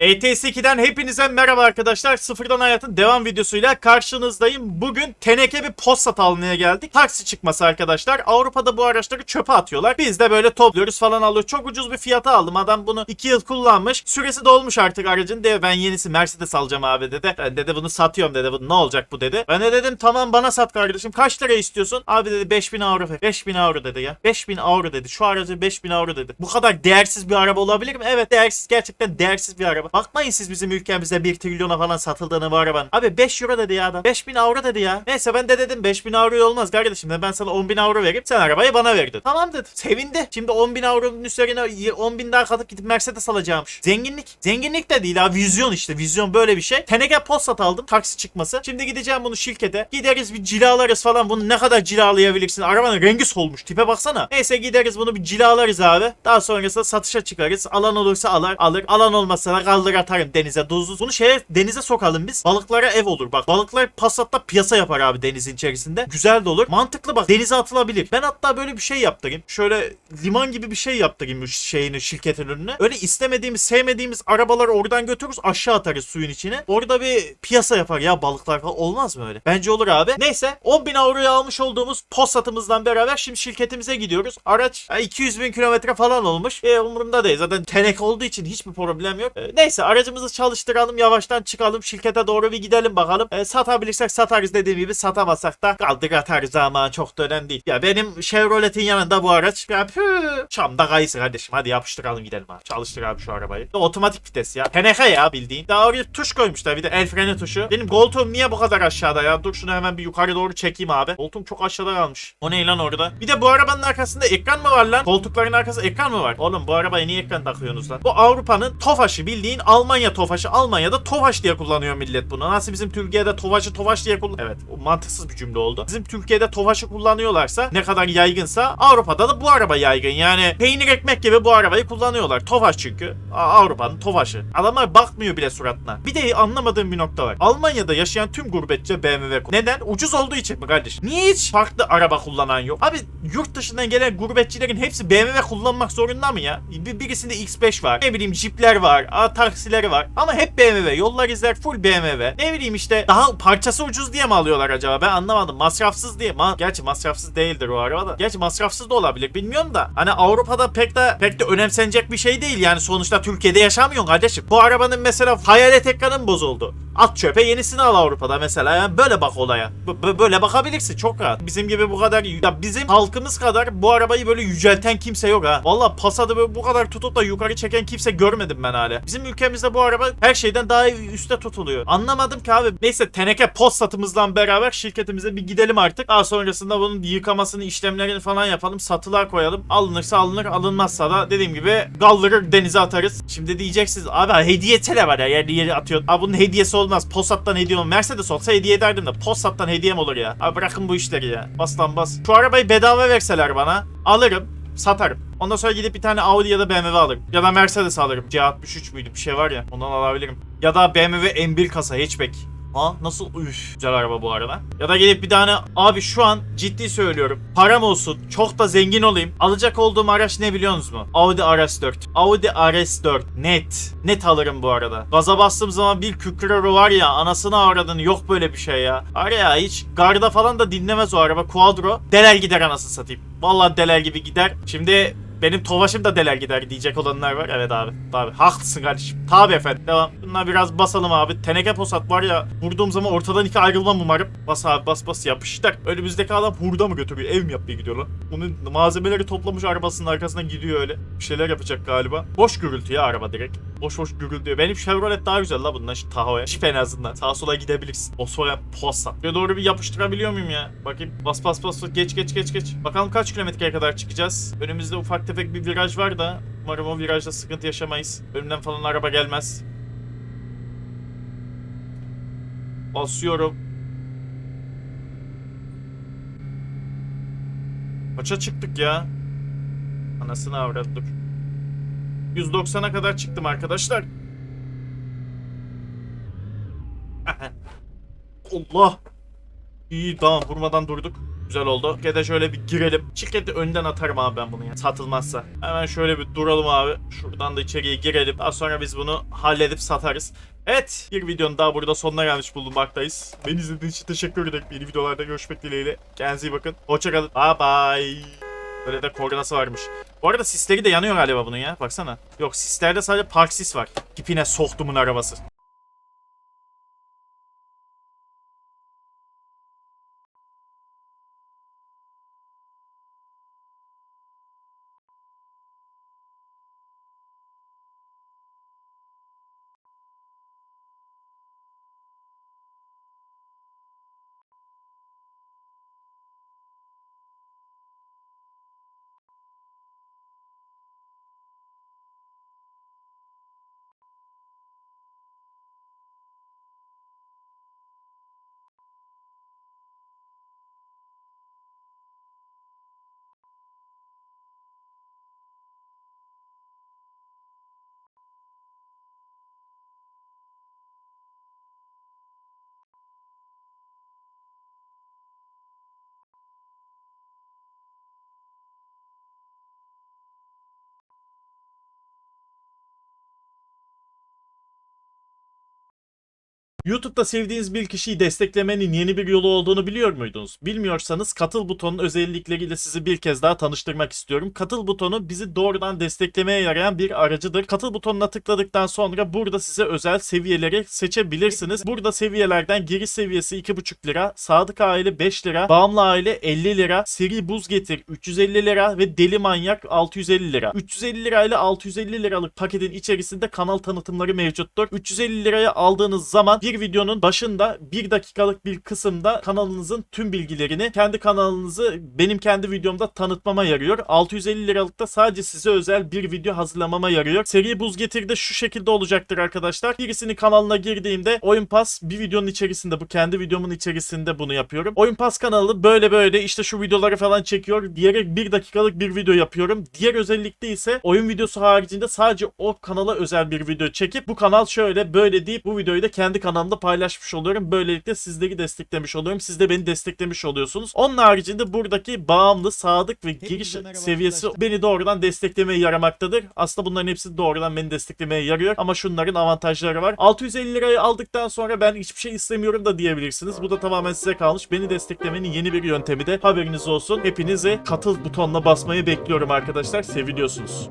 ETS2'den hepinize merhaba arkadaşlar. Sıfırdan Hayat'ın devam videosuyla karşınızdayım. Bugün teneke bir Passat almaya geldik. Taksi çıkması arkadaşlar. Avrupa'da bu araçları çöpe atıyorlar. Biz de böyle topluyoruz falan alıyoruz. Çok ucuz bir fiyata aldım. Adam bunu 2 yıl kullanmış. Süresi dolmuş artık aracın. De ben yenisi Mercedes alacağım abi dedi. Ben dedi bunu satıyorum dedi. Bu ne olacak bu dedi. Ben de dedim tamam bana sat kardeşim. Kaç lira istiyorsun? Abi dedi 5000 euro. 5000 euro dedi ya. 5000 euro dedi. Şu aracı 5000 euro dedi. Bu kadar değersiz bir araba olabilir mi? Evet değersiz. Gerçekten değersiz bir araba. Bakmayın siz bizim ülkemizde 1 trilyona falan satıldığını bu arabanın. Abi 5 euro dedi ya adam. 5000 euro dedi ya. Neyse ben de dedim 5000 euro olmaz kardeşim. Ben sana 10.000 euro verip sen arabayı bana verdin. Tamam dedi. Sevindi. Şimdi 10.000 euronun üzerine 10.000 daha katıp gidip Mercedes alacağımmış. Zenginlik. Zenginlik de değil ha. Vizyon işte. Vizyon böyle bir şey. Teneke Passat aldım. Taksi çıkması. Şimdi gideceğim bunu şirkete. Gideriz bir cilalarız falan. Bunu ne kadar cilalayabilirsin? Arabanın rengi solmuş. Tipe baksana. Neyse gideriz bunu bir cilalarız abi. Daha sonrasında satışa çıkarız. Alan olursa alır. Alır. Alan olmazsa da kaldır atarım denize. Duzlu. Bunu şeye denize sokalım biz. Balıklara ev olur bak. Balıklar Passat'ta piyasa yapar abi denizin içerisinde. Güzel de olur. Mantıklı bak. Denize atılabilir. Ben hatta böyle bir şey yaptırayım. Şöyle liman gibi bir şey yaptırayım şeyini şirketin önüne. Öyle istemediğimiz, sevmediğimiz arabaları oradan götürürüz aşağı atarız suyun içine. Orada bir piyasa yapar ya balıklar falan. Olmaz mı öyle? Bence olur abi. Neyse 10 bin avroya almış olduğumuz Passat'ımızdan beraber şimdi şirketimize gidiyoruz. Araç ha, 200 bin kilometre falan olmuş. E, umurumda değil. Zaten tenek olduğu için hiçbir problem yok. E, neyse aracımızı çalıştıralım. Yavaştan çıkalım. Şirkete doğru bir gidelim bakalım. E, satabilirsek satarız dediğim gibi. Satamazsak da kaldır atarız ama çok da önemli değil. Ya benim Chevrolet'in yanında bu araç. Ya püh, Çamda kayısı kardeşim. Hadi yapıştıralım gidelim abi. Çalıştır abi şu arabayı. Otomatik vites ya. Teneke ya bildiğin. Daha oraya tuş koymuşlar bir de el freni tuşu. Benim koltuğum niye bu kadar aşağıda ya? Dur şunu hemen bir yukarı doğru çekeyim abi. Koltuğum çok aşağıda kalmış. O ne lan orada? Bir de bu arabanın arkasında ekran mı var lan? Koltukların arkasında ekran mı var? Oğlum bu arabaya niye ekran takıyorsunuz lan? Bu Avrupa'nın Tofaş'ı bildiğin Almanya Tofaş'ı. Almanya'da Tofaş diye kullanıyor millet bunu. Nasıl bizim Türkiye'de Tofaş'ı Tofaş diye kullan... Evet o mantıksız bir cümle oldu. Bizim Türkiye'de Tofaş'ı kullanıyorlarsa ne kadar yaygınsa Avrupa'da da bu araba yaygın. Yani peynir ekmek gibi bu arabayı kullanıyorlar. Tofaş çünkü. Avrupa'nın Tofaş'ı. Adamlar bakmıyor bile suratına. Bir de anlamadığım bir nokta var. Almanya'da yaşayan tüm gurbetçi BMW. Neden? Ucuz olduğu için mi kardeşim? Niye hiç farklı araba kullanan yok? Abi yurt dışından gelen gurbetçilerin hepsi BMW kullanmak zorunda mı ya? Bir, birisinde X5 var. Ne bileyim Jeep'ler var. A, taksileri var. Ama hep BMW. Yollar izler full BMW. Ne bileyim işte daha parçası ucuz diye mi alıyorlar acaba? Ben anlamadım. Masrafsız diye. Ma Gerçi masrafsız değildir o araba da. Gerçi masrafsız da olabilir. Bilmiyorum da. Hani Avrupa'da pek de pek de önemsenecek bir şey değil. Yani sonuçta Türkiye'de yaşamıyorsun kardeşim. Bu arabanın mesela hayalet ekranı bozuldu? At çöpe yenisini al Avrupa'da mesela. Yani böyle bak olaya. B- böyle bakabilirsin çok rahat. Bizim gibi bu kadar ya bizim halkımız kadar bu arabayı böyle yücelten kimse yok ha. Valla Passat'ı böyle bu kadar tutup da yukarı çeken kimse görmedim ben hala. Bizim ülkemizde bu araba her şeyden daha üstte tutuluyor. Anlamadım ki abi. Neyse teneke Passat'ımızla beraber şirketimize bir gidelim artık. Daha sonrasında bunun yıkamasını, işlemlerini falan yapalım. Satılar koyalım. Alınırsa alınır, alınmazsa da dediğim gibi kaldırır denize atarız. Şimdi diyeceksiniz abi hediye tele var ya yer yeri atıyor. Abi bunun hediyesi olmaz. Passat'tan hediye olmaz. Mercedes olsa hediye ederdim de Passat'tan hediyem olur ya. Abi bırakın bu işleri ya. Bas lan bas. Şu arabayı bedava verseler bana alırım satarım. Ondan sonra gidip bir tane Audi ya da BMW alırım. Ya da Mercedes alırım. C63 müydü bir şey var ya ondan alabilirim. Ya da BMW M1 kasa hatchback. Ha nasıl üf güzel araba bu arada. Ya da gelip bir tane abi şu an ciddi söylüyorum. Param olsun çok da zengin olayım. Alacak olduğum araç ne biliyorsunuz mu? Audi RS4. Audi RS4 net. Net alırım bu arada. Gaza bastığım zaman bir kükrörü var ya anasını avradın yok böyle bir şey ya. Var ya hiç garda falan da dinlemez o araba. Quattro. Deler gider anasını satayım. Vallahi deler gibi gider. Şimdi benim tovaşım da deler gider diyecek olanlar var. Evet abi. Tabi. Haklısın kardeşim. Tabi efendim. Devam. Bunlar biraz basalım abi. Teneke posat var ya. Vurduğum zaman ortadan iki ayrılmam umarım. Bas abi bas bas yapıştır. Önümüzdeki adam hurda mı götürüyor? Ev mi yapmaya gidiyor lan? Bunun malzemeleri toplamış arabasının arkasından gidiyor öyle. Bir şeyler yapacak galiba. Boş gürültü ya araba direkt. Boş boş gürültüyor. Benim Chevrolet daha güzel la bundan şu Tahoe. Şif en azından. Sağa sola gidebilirsin. O soya posa. Ve doğru bir yapıştırabiliyor muyum ya? Bakayım. Bas bas. bas. Geç geç geç geç. Bakalım kaç kilometreye kadar çıkacağız. Önümüzde ufak tefek bir viraj var da. Umarım o virajda sıkıntı yaşamayız. Önümden falan araba gelmez. Basıyorum. Kaça çıktık ya? Anasını avradık. 190'a kadar çıktım arkadaşlar. Allah. İyi tamam vurmadan durduk. Güzel oldu. Şirkete şöyle bir girelim. Şirketi önden atarım abi ben bunu ya. Satılmazsa. Hemen şöyle bir duralım abi. Şuradan da içeriye girelim. Daha sonra biz bunu halledip satarız. Evet bir videonun daha burada sonuna gelmiş bulunmaktayız. Beni izlediğiniz için teşekkür ederim. Yeni videolarda görüşmek dileğiyle. Kendinize iyi bakın. Hoşçakalın. Bye bye. Böyle de koordinası varmış. Bu arada sisleri de yanıyor galiba bunun ya. Baksana. Yok sislerde sadece park sis var. Tipine soktumun arabası. YouTube'da sevdiğiniz bir kişiyi desteklemenin yeni bir yolu olduğunu biliyor muydunuz? Bilmiyorsanız katıl butonun özellikleriyle sizi bir kez daha tanıştırmak istiyorum. Katıl butonu bizi doğrudan desteklemeye yarayan bir aracıdır. Katıl butonuna tıkladıktan sonra burada size özel seviyeleri seçebilirsiniz. Burada seviyelerden giriş seviyesi 2,5 lira, sadık aile 5 lira, bağımlı aile 50 lira, seri buz getir 350 lira ve deli manyak 650 lira. 350 lira ile 650 liralık paketin içerisinde kanal tanıtımları mevcuttur. 350 liraya aldığınız zaman bir videonun başında 1 dakikalık bir kısımda kanalınızın tüm bilgilerini kendi kanalınızı benim kendi videomda tanıtmama yarıyor. 650 liralıkta sadece size özel bir video hazırlamama yarıyor. Seri buz getirde şu şekilde olacaktır arkadaşlar. Birisinin kanalına girdiğimde Oyun Pass bir videonun içerisinde bu kendi videomun içerisinde bunu yapıyorum. Oyun Pass kanalı böyle böyle işte şu videoları falan çekiyor diyerek 1 dakikalık bir video yapıyorum. Diğer özellikte ise oyun videosu haricinde sadece o kanala özel bir video çekip bu kanal şöyle böyle deyip bu videoyu da kendi kanalımda paylaşmış oluyorum. Böylelikle sizleri desteklemiş oluyorum. Siz de beni desteklemiş oluyorsunuz. Onun haricinde buradaki bağımlı, sadık ve giriş merhaba seviyesi arkadaşlar. beni doğrudan desteklemeye yaramaktadır. Aslında bunların hepsi doğrudan beni desteklemeye yarıyor. Ama şunların avantajları var. 650 lirayı aldıktan sonra ben hiçbir şey istemiyorum da diyebilirsiniz. Bu da tamamen size kalmış. Beni desteklemenin yeni bir yöntemi de haberiniz olsun. Hepinizi katıl butonuna basmayı bekliyorum arkadaşlar. Seviliyorsunuz.